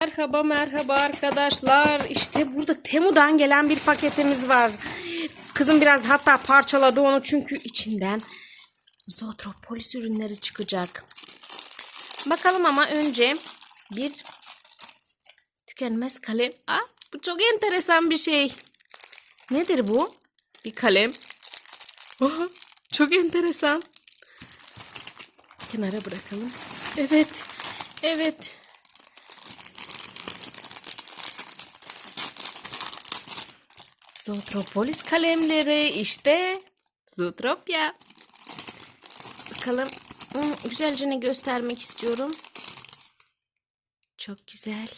Merhaba merhaba arkadaşlar. İşte burada Temu'dan gelen bir paketimiz var. Kızım biraz hatta parçaladı onu çünkü içinden Zootropolis ürünleri çıkacak. Bakalım ama önce bir tükenmez kalem. Aa, bu çok enteresan bir şey. Nedir bu? Bir kalem. Oha, çok enteresan. Kenara bırakalım. Evet. Evet. Zootropolis kalemleri işte Zootropia. Bakalım hmm, güzelce ne göstermek istiyorum. Çok güzel.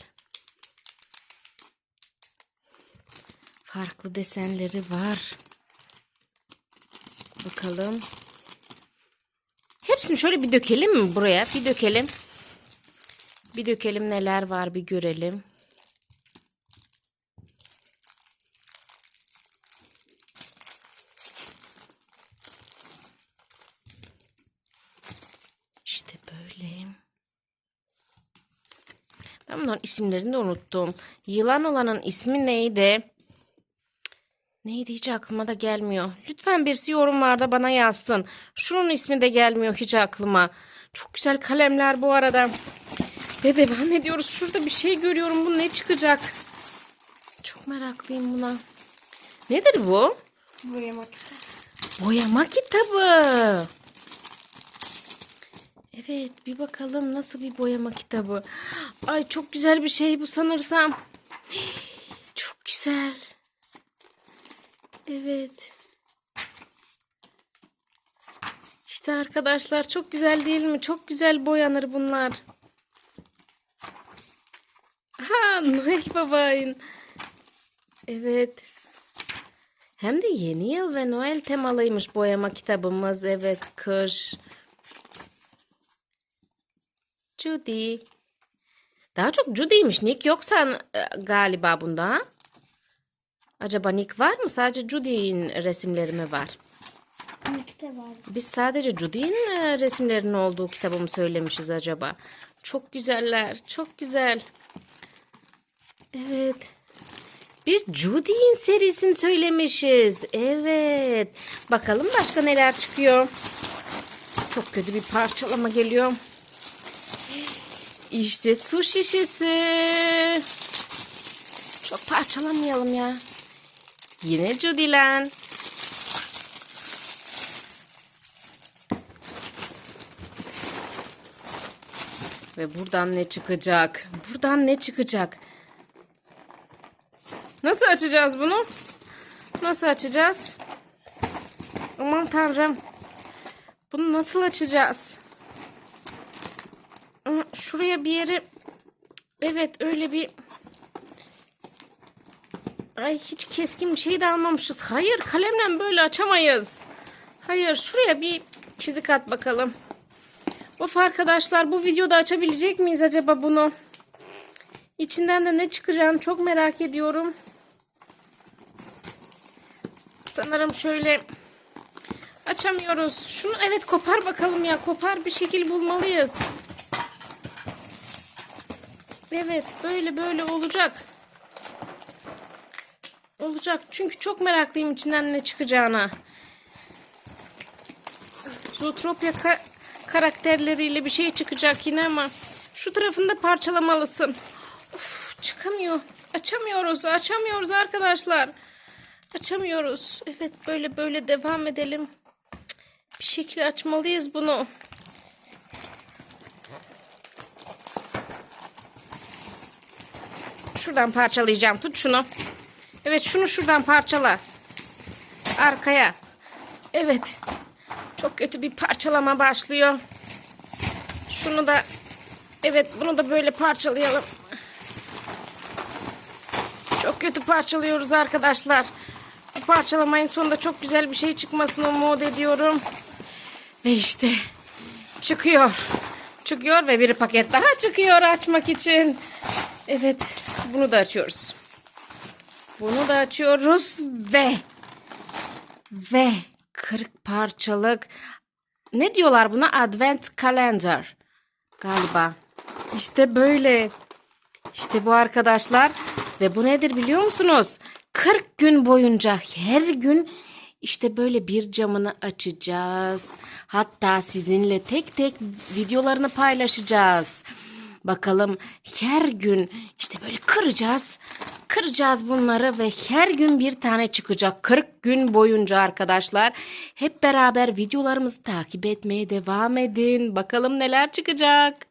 Farklı desenleri var. Bakalım. Hepsini şöyle bir dökelim mi buraya? Bir dökelim. Bir dökelim neler var bir görelim. İşte böyle. Ben bunların isimlerini de unuttum. Yılan olanın ismi neydi? Neydi hiç aklıma da gelmiyor. Lütfen birisi yorumlarda bana yazsın. Şunun ismi de gelmiyor hiç aklıma. Çok güzel kalemler bu arada. Ve devam ediyoruz. Şurada bir şey görüyorum. Bu ne çıkacak? Çok meraklıyım buna. Nedir bu? Boyamak Boyama kitabı. Evet bir bakalım nasıl bir boyama kitabı. Ay çok güzel bir şey bu sanırsam. Çok güzel. Evet. İşte arkadaşlar çok güzel değil mi? Çok güzel boyanır bunlar. Ha Noel babayın. Evet. Hem de yeni yıl ve Noel temalıymış boyama kitabımız. Evet kış. Judy. Daha çok Judy'ymiş. Nick yok sen e, galiba bunda. Acaba Nick var mı? Sadece Judy'nin resimleri mi var? Nick de var. Biz sadece Judy'nin e, resimlerinin olduğu kitabı mı söylemişiz acaba? Çok güzeller. Çok güzel. Evet. Biz Judy'nin serisini söylemişiz. Evet. Bakalım başka neler çıkıyor. Çok kötü bir parçalama geliyor. İşte su şişesi. Çok parçalamayalım ya. Yine Judy'len. Ve buradan ne çıkacak? Buradan ne çıkacak? Nasıl açacağız bunu? Nasıl açacağız? Aman tanrım. Bunu nasıl açacağız? Şuraya bir yeri... Evet öyle bir... Ay hiç keskin bir şey de almamışız. Hayır kalemle böyle açamayız. Hayır şuraya bir çizik at bakalım. Of arkadaşlar bu videoda açabilecek miyiz acaba bunu? İçinden de ne çıkacağını çok merak ediyorum. Sanırım şöyle açamıyoruz. Şunu evet kopar bakalım ya. Kopar bir şekil bulmalıyız. Evet böyle böyle olacak. Olacak. Çünkü çok meraklıyım içinden ne çıkacağına. Zootropia ka- karakterleriyle bir şey çıkacak yine ama şu tarafında parçalamalısın. Of çıkamıyor. Açamıyoruz. Açamıyoruz arkadaşlar. Açamıyoruz. Evet böyle böyle devam edelim. Bir şekilde açmalıyız bunu. Şuradan parçalayacağım. Tut şunu. Evet şunu şuradan parçala. Arkaya. Evet. Çok kötü bir parçalama başlıyor. Şunu da evet bunu da böyle parçalayalım. Çok kötü parçalıyoruz arkadaşlar. Bu parçalamayın sonunda çok güzel bir şey çıkmasını umut ediyorum. Ve işte çıkıyor. Çıkıyor ve bir paket daha çıkıyor açmak için. Evet bunu da açıyoruz. Bunu da açıyoruz ve ve 40 parçalık ne diyorlar buna? Advent Calendar galiba. İşte böyle İşte bu arkadaşlar. Ve bu nedir biliyor musunuz? 40 gün boyunca her gün işte böyle bir camını açacağız. Hatta sizinle tek tek videolarını paylaşacağız. Bakalım her gün işte böyle kıracağız. Kıracağız bunları ve her gün bir tane çıkacak. 40 gün boyunca arkadaşlar. Hep beraber videolarımızı takip etmeye devam edin. Bakalım neler çıkacak.